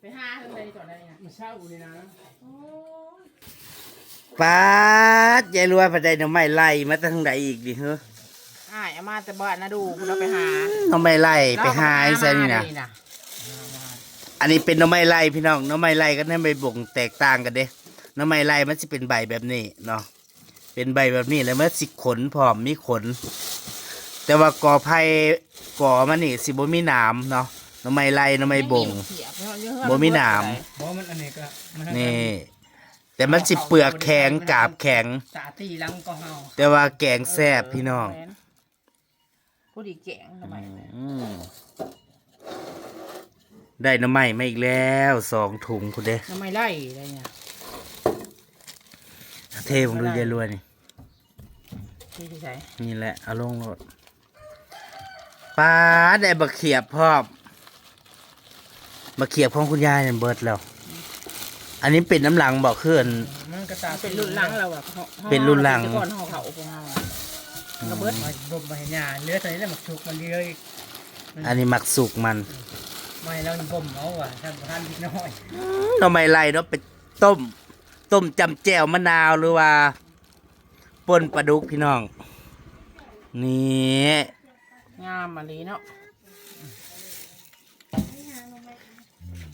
ไปหาทางใดก่อนได้นะมาเช่านี่นะป้าดยายรวยพอได้หน้ำไม้ไล่มาทางใดอีกดิเฮ้ออ้ายเอามาแต่บ้านนะดูคุณเราไปหาหน้ำไม้ไล่ไปหาไอ้ซะนี่นะนะอันนี้เป็นหน้ำไม้ไล่พี่น้องหน้ำไม้ไล่ก็น้ำใบบ่งแตกต่างกันเด้หน้ำไม้ไล่มันจะเป็นใบแบบนี้เนาะเป็นใบแบบนี้แล้วมันสิขนพร้อมมีขน แต่ว่ากอไผ่ กอมันนี่สิบ่มีหนามเนาะหน้ำไม้ไล่หน้ำไม้บ่ง บ่มีหนามเพราะมันอันนี้ก็มันนี่ แต่มันสิเปลือกแข็งกาบแข็งตาตีหลังก็เฮาแต่ว่าแกงแซ่บพี่น้องผู้ดีแกงทำไมอืมได้หน้ำไม้มาอีกแล้วสองถุงคุณเด้ทำไมไล่อะไรเนี่ยเทผมดูยายรวยนี่ที่ที่ใช้นี่แหละเอาลงรถ ป้าดได้บักเขียบพร้อมบักเขียบของคุณยายเนี่ยเบิดแล้ว อันนี้เป็นน้ำหลังบอกขึ้น มันก็ตาเป็นรุ่นหลังเราอะเป็นรุ่นหลังก่อนห่อเขาพวกเราอะระเบิดมาบ่มมาเห็นหญ้าเหลือแต่นี้แล้วมันสุกมันเลือยอันนี้มักสุกมันไม่แล้วนี่บ่มเอาว่ะท่านท่านนิดน้อยหน่อไม้ไล่เนาะไปต้ม ต้มจำแจ่วมะนาวหรือว่าป่นปลาดุกพี่น้อง นี่ งามมาลีเนาะ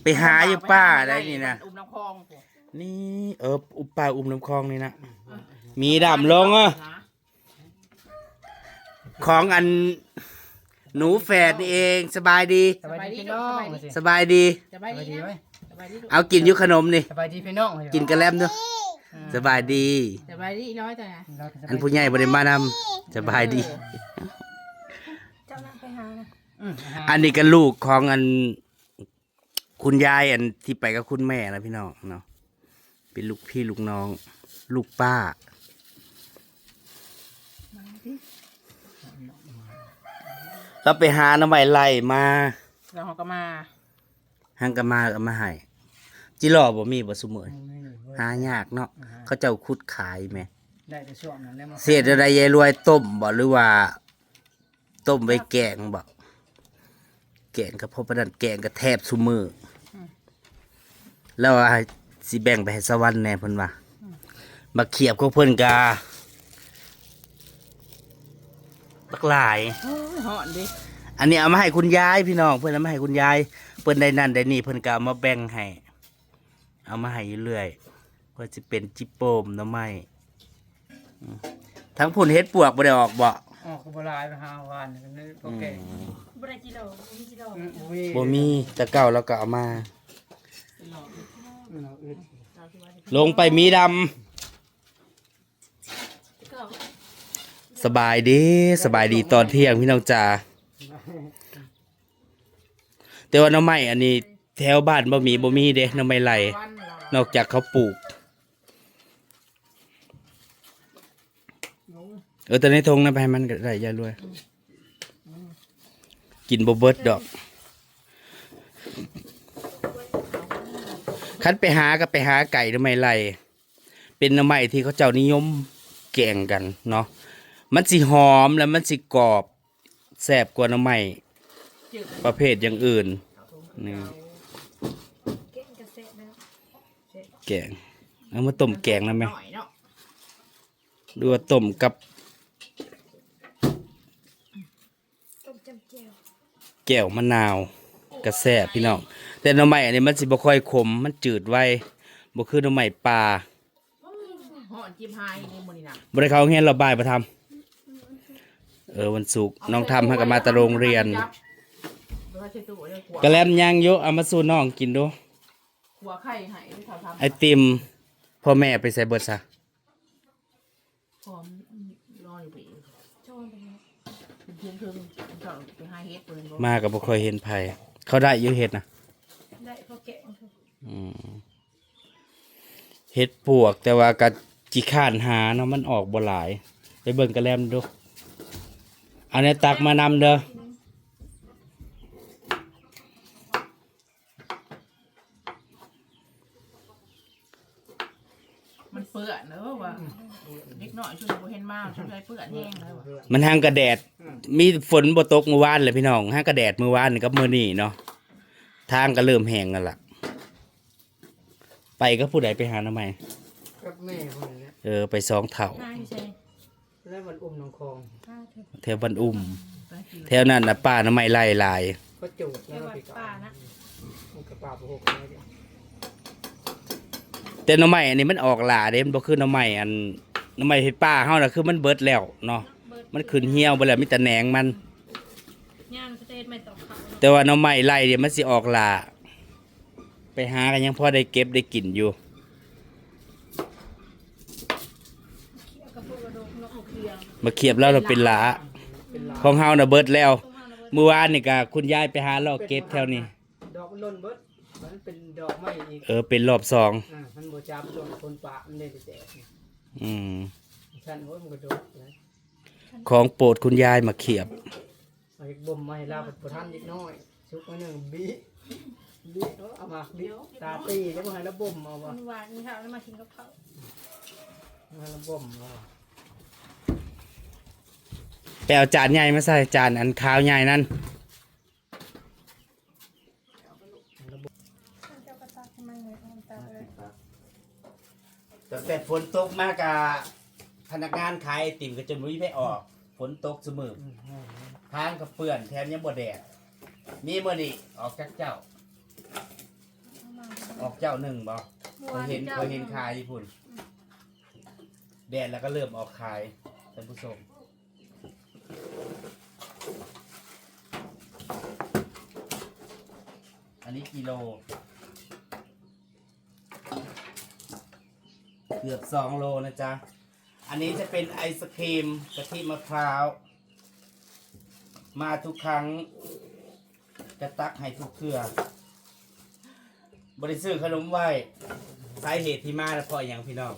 ไปหาอยู่ป้าได้นี่นะอุ้มน้ำคลองพวกนี่เอออุปปลาอุ้มน้ำคลองนี่นะมีดำลงอะของอันหนูแฝดนี่เองสบายดี สบายดีพี่น้องว่าสิสบายดีสบายสบายดีดีนะไหมสบายดีลูกเอากินอยู่ขนมนี่สบายดีพี่น้องว่าสิกินกระแลมด้วยสบายดีสบายดีน้อยแต่เราก็สบายอันผู้ใหญ่บริมานำสบายดี อืมอาหารอันนี้ก็ลูกของอัน คุณยายอันที่ไปกับคุณแม่นะพี่น้องเนาะเป็นลูกพี่ลูกน้อง ลูกป้าเราไปหาน้ำใบไล่มาแล้วเขาก็มาหังกะมาก็มาให้จิรอบ่มีบ่ซุมื้อนี้หายากเนาะเขาเจ้าคุดขายแหมได้แต่ช่วงนั้นแล้วมาเศษอะไรยายรวยต้มบ่หรือว่า ต้มไว้แกงบ่แกงกับพ่อประดันแกงกับแทบซุมืออแล้วว่าสิแบ่งไปให้สวรรค์แน่เพิ่นว่ามาเขียบของเพิ่นกาบักหลายโอ้ยหอนดิอันนี้เอามาให้คุณยายพี่น้อง เพิ่นเอามาให้คุณยาย เพิ่นได้นั่นได้นี่เพิ่นก็เอามาแบ่งให้ เอามาให้อยู่เรื่อยเพื่อจะเป็นจิโปมหน้ำไม้อืมทั้งผุนเฮ็ดปวกบ่ได้ออกบ่ออ กก็บ่หลายไปหาวานกันนี่พอแก่บริกิโลมีกิโลอืมบ่มีแต่เก่าแล้วก็เอามา เราอึดลงไปมีดำก็สบายดีสบายดีตอนเที่ยงพี่น้องจ๋าแต่ว่าหน้ำไม้อันนี้ แถวบ้านบ่มีบ่มีเด้หน้ำไม้ไหลวันเรานอกจากเขาปลูก เออแต่ในทงนะไปให้มันก็ได้ยารวย กินบเบิร์ดดอก คันไปหาก็ไปหาไก่ทำไมไรเป็นน้ำไม้ที่เขาเจ้านิยมแกงกันเนาะมันสิหอมแล้วมันสิกรอบแซ่บกว่าน้ำไม้ประเภทอย่างอื่นนี่เก่งแกง เอามาต้มแกงนะไหมหน่อยเนาะดูว่าต้มกับ ต้มจำเจียว แก้วมะนาวกระแซบพี่น้อง แต่หน่อไม้อันนี้มันสิบ่ค่อยขมมันจืดไวบ่คือหน่อไม้ปลาหอนจิ้มไฮนี่มันนี่นะบ่ได้เข้าโรงเรียนเราบ่ายบ่ทำเออวันศุกร์น้องทำให้กับมาแตะโรงเรียนแล้วก็ใช้ตู้เลยขวกระแลมย่างโยเอามาสู่น้องกินดูหัวไข่ไห้ที่เขาทำไอติมพ่อแม่ไปใส่เบิดซะหอมรออยู่ปี โชนไปแล้ว เป็นเพียงคือเขาไปหาเฮ็ดเปินบ่ มาก็บ่ค่อยเห็นไผเขาได้อยู่เฮ็ดนะได้พอแกะอืมเฮ็ดปวกแต่ว่าก็จิข้านหาเนาะมันออกบ่หลาย ไปเบิ่งกระแลมดูอันนี้ตักมานำเด้อมันเปื้อนเนอะว่าเล็กน้อยช่วยบ่เห็นมากช่วยเปื้อนแห้งเลยว่ะมันทางกระแดด มีฝนบ่ตกเมื่อวานเลยพี่น้องห้างกระแดดเมื่อวานนี่กับมื้อนี้เนาะทางก็เริ่มแห้งกันละไปก็ผู้ใดไปหาหน่อไม้กับแม่คนนี้เออไปสองเท่าห้าที่ใช่แล้วมันอุ้มน้องคองห้าเถอะแถวบ้านอุ้มไปกินแถวนั้นน่ะป้าหน่อไม้ไล่หลาย ก็จูดไปแล้วก็วัดไปป่านะมันกระป่าหกเลยแต่หน่อไม้อันนี้มันออกหลาเด้มันบ่คือหน่อไม้อันหน่อไม้เฮ็ดป้าเฮาน่ะคือมันเบิดแล้วเนาะเบิด มันขึ้นเหี่ยวไปแล้วมีแต่แหนงมัน ย่างประเทศไม่ต่อเขาแต่ว่าหน่อไม้ไล่เนี่ยมันสิออกหลาไปหากันยังพอได้เก็บได้กินอยู่เขี่ยกระปุกกระโดงนกเอาเคียงมาเขียบแล้วเราเป็นหลาเป็นลาของเฮาน่ะเบิดแล้วต้องมาแล้วเมื่อวานนี่ก็คุณยายไปหาลอกเก็บแถวนี้ ดอกมันล่นเบิดมันเป็นดอกไม้อีกเออเป็นรอบสองอ่ามันบ่จับโดนคนป่ามันได้แต่แตกอืมฉันว่ามันก็โดดนะ ของโปรดคุณยายมาเขียบเอาอีกบ่มมาให้ลาบประทานนิดน้อยชุกมาหนึ่งบีบีเออเอามาบีตาตีแล้วมาให้ระบ่มเอามัวะนหวานนี่ค่ะแล้วมากินกับเขาวมาให้ระบ่มเอาวะไปเอาจานใหญ่มาใส่จานอันขาวใหญ่นั่นท่านเจ้ากระตากทำไมเหนื่อยเอาตาเลย ตั้งแต่ฝนตกมากะ พนักงานขายไอติ่มก็จนมุ้ยไปออกฝนตกเสมออืมอืมทางก็เปื้อนแถมยังบ่แดดมีมื้อนี้ออกจากเจ้าเอามาออกเจ้าหนึ่งบ่เมื่อเควายนเห็นจ้เคยเห็นขายญี่ปุ่น แดดแล้วก็เริ่มออกขายท่านผู้ชมอันนี้กิโล เกือบสองโลนะจ๊ะ อันนี้จะเป็นไอศครีมกะทิมะพร้าว มาทุกครั้งจะตักให้ทุกเครือบริซื้อขนมไว้สาเหตุที่มาแล้วเพราะอย่างพี่น้อง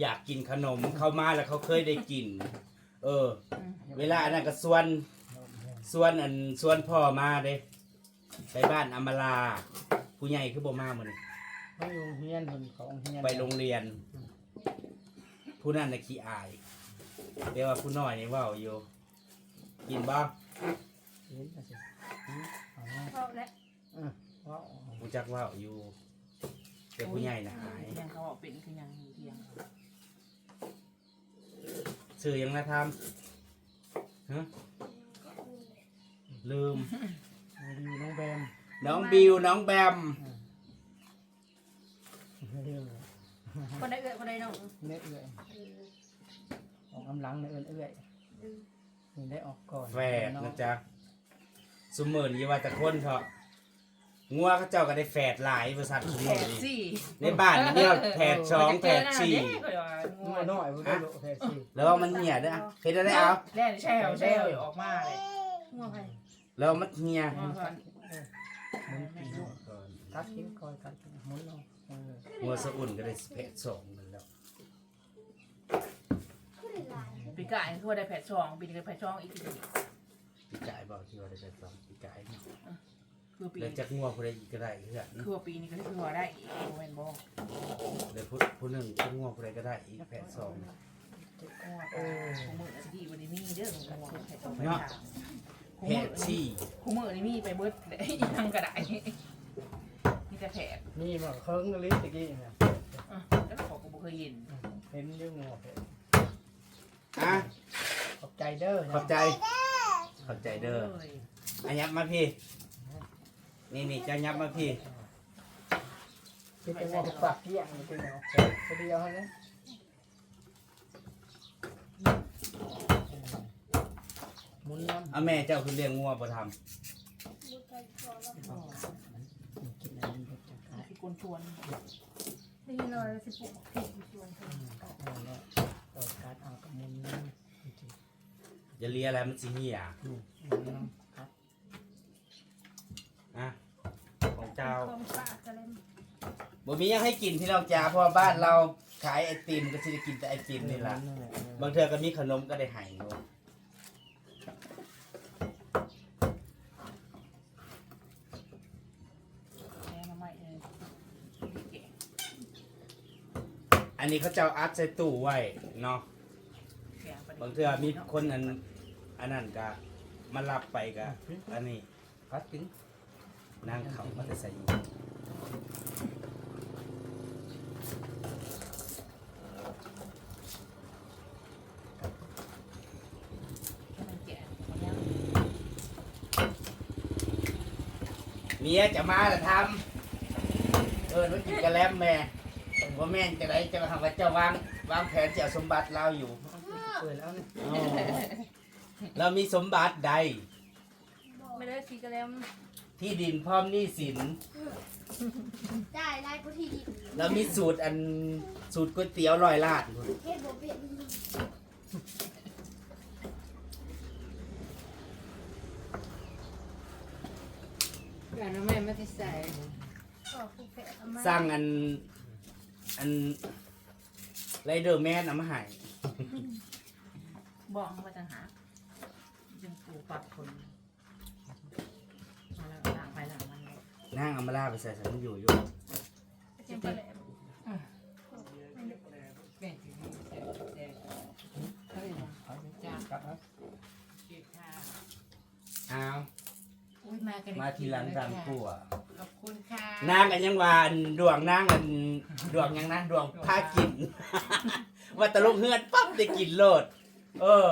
อยากกินขนมเขามาแล้วเขาเคยได้กิน เออ เวลาอันนั้นก็ส่วนส่วนอันส่วนพ่อมาเด้ไปบ้านอำมาลาผู้ใหญ่คือบ่มาเหมือนเขาอยู่โรงเฮียนคนของเฮียนไปโรงเรียน ผู้นั้นน่ะขี้อายแต่ว่าผู้น้อยนี่เว่าอยู่กินบ้างเห็นน่ะสิอืมเอาไว้เอาและอืมว้าวผู้จักเว่าอยู่แต่ผู้ใหญ่น่ะอายยังเขาบอกเป็นคือยังเทียงซื้อยังนะทำฮะลืมเอาดีน้องแบมน้องบิวน้องแบมเรื่อง คนได้เอื้อยคนได้น้องเน็ตเอื้อยเออออกกำลังในเอื้อยเอื้อยเออนี่ได้ออกก่อนแฝดนะจ๊ะสมเมินยี่ว่าแต่คนเถอะงัวเขาเจ้าก็ได้แฝดหลายบริษัทสมแผเมิดนนี่สี่ในบ้านเนี่ยแฝดสองแฝดสี่น้อยน้อยบ่ได้โลแฝดสี่แล้วมันเหี่ยด้วยอะเห็นได้เอาแล่นแช่วแช่วออกมาเลยงัวไผ่แล้วมันเหี่ยหมุนปีกตัดทิ้งก่อนตัดทิ้งหมุนเอาเอองัวสะอุ่นก็ได้แฝดสองนั่นแล้วปีกายคือว่าได้แผดช่องปีนี้ก็แผดช่องอีกทีปีกายบอกที่ว่าได้แฝดสองปีกายเนาะคือปีแล้วจากงัวผู้ใดอีกก็ได้เพื่อนคือว่าปีนี้ก็คือว่าได้อีกโมเมนต์บอกเดี๋ยวผู้ผู้หนึ่งจากงัวผู้ใดก็ได้อีกแฝดสองเออคู่มือสิดีวันนี้มีเด้อของมันแผดช่องเนาะคู่แฝมือดสี่คู่มือนี่มีไปเบิดยังกระได มีแต่แผดนี่บ่เคิงลิตะกี้เนี่ยแล้วขอกูบ่เคยเห็นเห็นอยู่งัวแฝดอะขอบใจเด้อนะขอบใจ ขอบใจเด้ออันยับมาพี่ นี่นี่จะยับมาพี่ที่เป็นงัวปากเกี้ยงนี่เป็นเอาไปเดียวเท่านั้นหมุนน้ำเอาแม่เจ้าคือเลี้ยงงัวบ่ท ลูกไก่คอแล้ว กินอะไรเด็กจั งการที่คนชวนด้ยินเลยสิปลุกผิดชวนเธอเอาแล้วเอการเอากับมุนน้ำจริงำอย่าเลียอะไรมันสิเหี่ยๆนี่มุนน้ำครับอะของเจ้าคอมปากกระเล่มบ่มียังให้กินพี่น้องจ๋าเพราะว่าบ้านเราขายไอติมก็สิได้กินแต่ไอติมนี่ล่ะนั่นแหละบางเทื่อก็มีขนมก็ได้ให้เนาะ แม่มาใหม่เลยเก๋ อั นนี้เขาเจ้าอัดใส่ตู้ไว้เนาะแกงไปบางเทื่อมีคนอันอันนั้นก็มารับไปก็อันนี้พัดถึงนางเขามาแต่ใส่ให้มันแก่มันยังเมียจะมาแต่ทำเออว่ากินกระแลมแม่ ว่าแม่นจะได้จะมาทำว่าเจ้าวางวางแผนจะเอาสมบัติเราอยู่เปิดแล้วนี่อ๋อเรามีสมบัติใด ไม่ได้สีกระเลมที่ดินพร้อมหนี้สิน ได้ได้ก็ที่ดินแล้วมีสูตรอันสูตรก๋วยเตี๋ยวลอยลาดเฮ็ดบ่เป็นอย่างนั้นแม่ไม่ได้ใส่ก็ผูกแผลเอามา สร้างอัน อันไรเดอร์แมนเอามาให้บอกว่าจะหาจึงปูปรับคนมาแล้วล้างไปล้างมันเลยนั่งเอามาลาไปใส่ใส่มันอยู่อยู่เจ็บไปแหลมแม่ถึงนี่เจ็บเจ็บเฮ้ยขอจะจ้างครับครับเจ็บค่ะอ้าวอุ้ยมากันมาทีหลังดังกลัวขอบคุณค่ะนางกันยังว่าอันดวงนางอัน ดวงยังนะดวงผ้ากิน ว่าตะลุกเฮือนปั๊บได้กินโลด เออ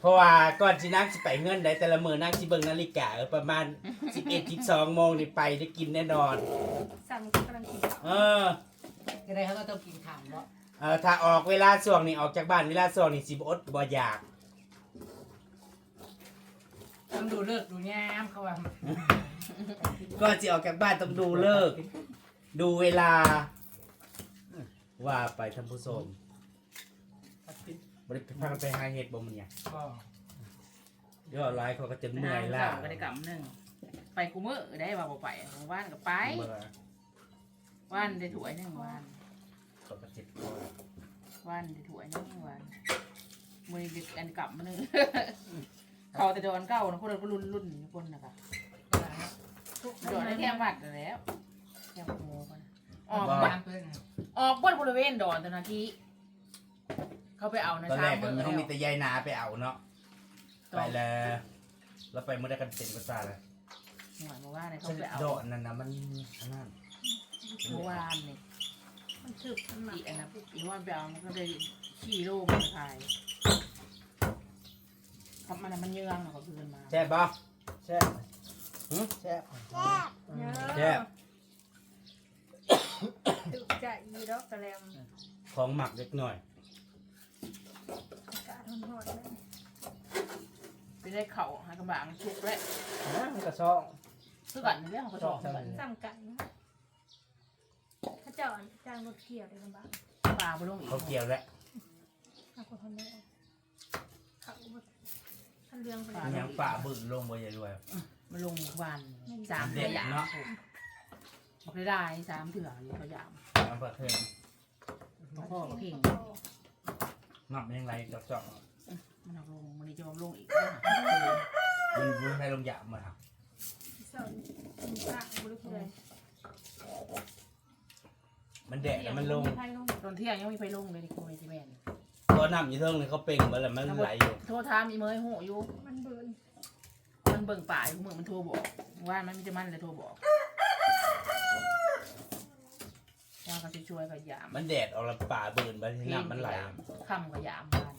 เพราะว่าก่อนที่นางสิไปเงินได้แต่ละมือนางสิเบิ่งนาฬิกาเออประมาณ11 12โมงนี่ไปได้กินแน่นอน สั่งกำลังกินข้าวเออ จะได้เขาก็ต้องกินข้าวเนาะเออถ้าออกเวลาช่วงนี้ออกจากบ้านเวลาช่วงนี้สิบอดบ่อยาก ต้องดูเลิกดูยามเขาว่าก็จะออกจากบ้านต้องดูเลิกดูเวลา ว่าไปท่านผู้ชมพัดกินบริพังไปหาเห็ดบ่มันเนี่ยก็ยอดไลค์เขาก็จะเมื่เมื่ออยยล่ะล่ะก็ได้กำหนึ่งไปกูมือได้ว่าบ่ไปว่านก็ไปเมื่อว่านได้ถ้วยหนึ่งว่านเขาก็เจ็บคอว่านได้ถ้วยหนึ่งว่านมือดึกอันกลับมาหนึ่งเขาแต่โดนเก้านะคนเราก็รุ่นรุ่นคนนะคะโดนได้แค่วัดแล้วแค่โมกันออกบ้าน ออกบนบริเวณดอนตะนาทีเขาไปเอานะตอนช้าแรกเมื่มันอต้องมีแล้วแต่ยายนาไปเอาเนาะไปแล้วแล้วไปเมื่อได้กันเต็มกระซ่าเลยหน่วยเมื่อวานเนี่ยเขาไปเอาโดดนั่นนะมันอันนั่นเมื่อวานเนี่ยมันถึกมันหนักอีอันนั้นอีวันไปเอามันก็ได้ขี่โลมาขายทำมันน่ะมันเยืองเขาคืนมาแซ่บบ่แซ่บหึแซ่บเยอะแซ่บ ถึกใจอีดอกกระเลมของหมักเล็กหน่อยอากาศร้อนๆเลยไปได้เข่าหากระบางชุกแล้วนะมันกระซองซื้อกันในเรื่องของกระสอบกัน ซ้ำกันถ้าเจ้าจ้างรถเกี่ยวได้ลำบากปลาไปลงอีกเขาเกี่ยวแล้วเอาคนคนนี้เขาท่านเรื่องไปมันยังป่าบึ้งลงบ่ใหญ่ด้วย มันลงวันสามเถื่อหยามบอก ได้ได้สามเถื่ออยู่เขาหยามน้ำปลาเค็มพ่อก็เพ่งหมักยังไรเจาะมันเอาลงมันนี่จะมาลงอีกๆมันมันให้ลงหยาบมาครับสอนมีพระบุรุษเลยมันแดดแล้วมันลงใครลงตอนเที่ยงยังไม่ไปลงเลยนี่คุณไอซีแมนก็น้ำอยู่เทิงนี่เขาเป่งมาแล้วมันไหลอยู่โทรถามอีเมย์หูอยู่มันเบิร์นมันเบิ่งป่าอยู่มือมันโทรบอกว่ามันมีแต่มันเลยโทรบอก ว่าก็จะช่วยกับยามมันแดดออกแล้วป่าเบิ่นไปที่น้ำมันไหลคำกับยามบ้าน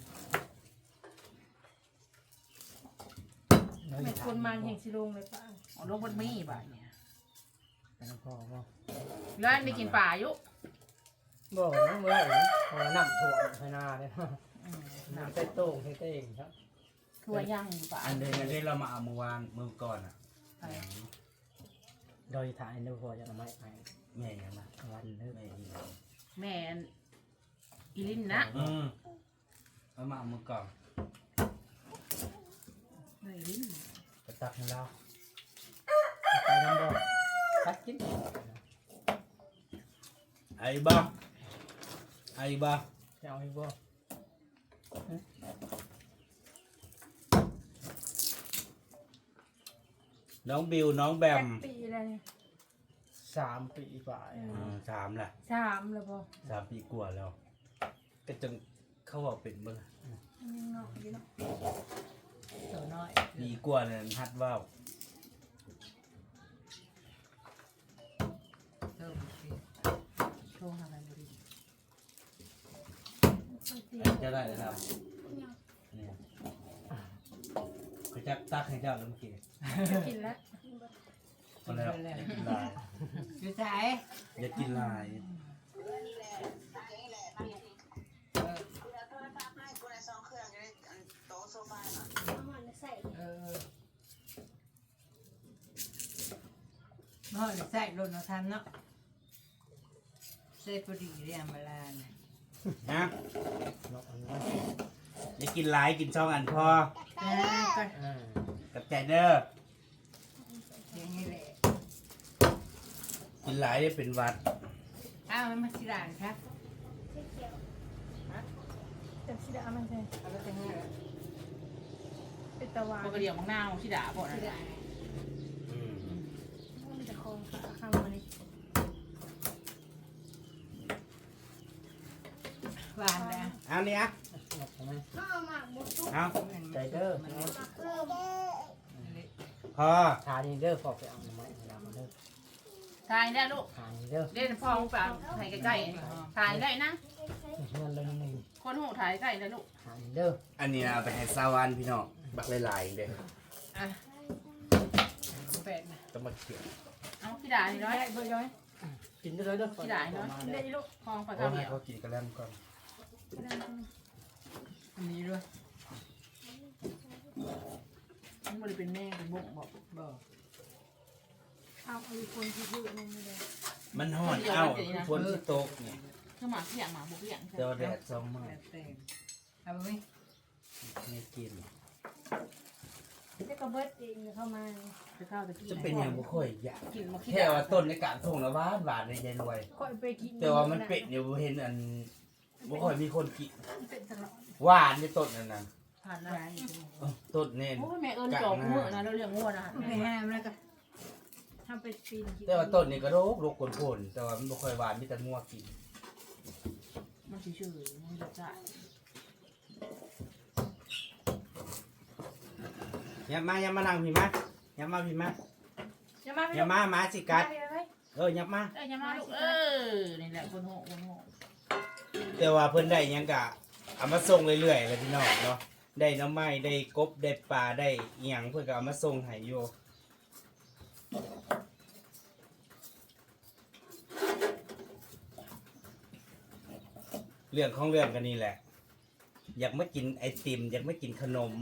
แม่คนมันแห่งสิลงเลยป่ะเอาลงบนมีบ้านเนี่ยแต่น้ำพอบ่ร้านได้กินป่าอยู่บ่น้ำเมื่อยเพราะว่าน้ำท่วมให้หน้าเลยอืมน้ำใต้โต้งใต้เต้งครับทั่วย่างป่าอันเดนอันเดนเรามาเอาเมื่อวานเมื่อก่อนอะ ไป โดยถ่ายนูพอจะทำไมไป แม่ยังนะวันเลิกแม่ยังนะแม่นอีลินนะอืมเอามาเอามื่อก่อนแม่อีลินไปตักให้เราไปน้ำบ่พัดกินไอ้บ้าไอ้บ้าจะเอาอีกบ่น้องบิวน้องแบแปมดปีแล้วเนี่ย สามปีฝ่ายอืมสามแหละสามแล้วบ่สามปีกว่าแล้ว ก็จังเขาบอกเป็นเมื่อมันยังนอกอยู่เนาะตัวน้อยดีกว่านั่นฮัดว่าวเติมสิโชว์ทำอะไรบริจะได้เลยครับนี่เขาจะตักให้เจ้าแล้วเมื่อกี้กินแล้ว คนแล้วอย่ากินลายอยู่ไหนอย่ากินลายเอามันใส่เออเมื่อใส่รถเราทันเนาะใส่พอดีเรียงเวลาเนี่ยนะเนาะอันนั้นอย่ากินลายกินช่องอันพอแต่ก็อ่ากับใจเด้อ อย่างนี้แหละ กินลายได้เป็นหวัดอ้าวมันมาสิด่านครับเขียวแต่สีดามันใช่เอาไปให้แล้วเป็นตะวันพวกกระเดียวมังนาวที่ด่าพวกนั้นสิด่านอืมมันจะคงขาข้างมันนี่หวานแล้วเอาเนี่ยเอาทำไมๆเอาหมากหมดทุกเอาใจเด้อมันเอาหมากเพิ่มพอทานนี่เด้อพอไปเอาหน่อไม้ให้เรามาเด้อ ทายได้ลูกทานนี่เด้อเล่นพ่อไปถ่ายใกล้ๆถ่ายได้นะ เงินเลยนึงคนหูถ่ายใกล้เลยลูกทานนี่เด้ออันนี้เอาไปให้สาวันพี่น้องบักหลายๆเด้ออะแปดนะต้องมาเขียนเอาที่ด่านี่น้อยได้เบอร์ย้อยกินได้เลยเด้อที่ได้เนาะมาได้เด้อลูกคลองไปเอาข้าวเหให้นียวเขากินกระแลมก่อนอันนี้ด้วยมันบริเป็นแม่เป็นบุกบอกบอก เอาเอาอีกคนที่พูดนั่นไม่ได้มันหอดเอ้าฝนที่ตกเนี่ยคือหมาเสียงหมาบุกเสียงเจอแดดสองมื้อแปดเต็มเอาไปไหมไม่กินจะกระเบิดเองเข้ามาจะข้าวจะกินจะเป็นอย่างบ่ค่อยอยากกินมาขี้แค่ว่าต้นในการส่งแล้วหวานหวานในใจรวยค่อยไปกินแต่ว่ามันเป็ดเนี่ยบ่เห็นอันบ่ค่อยมีคนกินเป็นตลอดหวานในต้นนั่นน่ะผ่านนะเอ้าต้นนี่โอ้แม่เอิญจอกมือนะเราเลี้ยงงัวนะไปห้ามแล้วก็ ทำไปปีนกินแต่ว่าต้นนี่ก็โรคโรคคนพ่นๆแต่ว่ามันบ่ค่อยหวานมีแต่งัวกินมันชื่อมันจะจ่ายอย่ามาอย่ามานั่งพี่มาอย่ามาพี่มาอย่ามาอย่ามาหมาสิกัดไปเอออย่ามา เอ้ยอย่ามาลูกเออนี่แหละคนโง่คนโง่แต่ว่าเพิ่นได้หยังกะเอามาส่งเรื่อยๆเลยพี่น้องเนาะได้หน้ำไม้ได้กบได้ปลาได้อิหยังเพิ่นก็เอามาส่งให้อยู่ เรื่องของเรื่องกันนี่แหละ อยากมากินไอติม อยากมากินขนม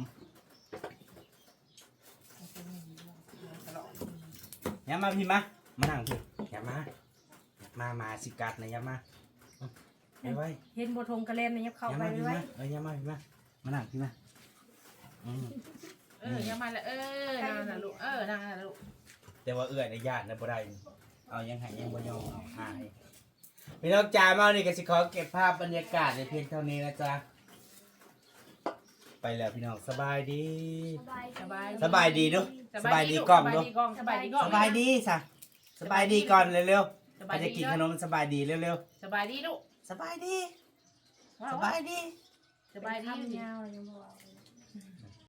อย่ามาพี่มามานั่งพี่อย่ามามามาสิกัดนะอย่ามาไปไว้เห็นบทงกระเลนเนี่ยเข้าอย่าไปมาพี่ไว้มาเอออย่ามาพี่มามานั่งพี่มาอืมเอออย่ามาละเออนางนะลูกเออนางนะลูกแต่ว่าเอื้อยในญาตินะบ่ได้เอายังให้ยังบ่ยอมเอาหาย พี่น้องจ๋ามานี่ก็สิขอเก็บภาพบรรยากาศในเพียงเท่านี้นะจ๊ะ ไปแล้วพี่น้องสบายดี สบายสบายสบายดีเนอะสบายดีกล้องสเนบาอะยดีกล้องสบายดีกล้องสบายดีสะสบายดีก่อนเร็วสๆบายไปดีจะกินขนมสบายดีเร็วสบายดีลูกๆสบายดีว้าสวบายดีสบายดีทำยาวเลยยังบอก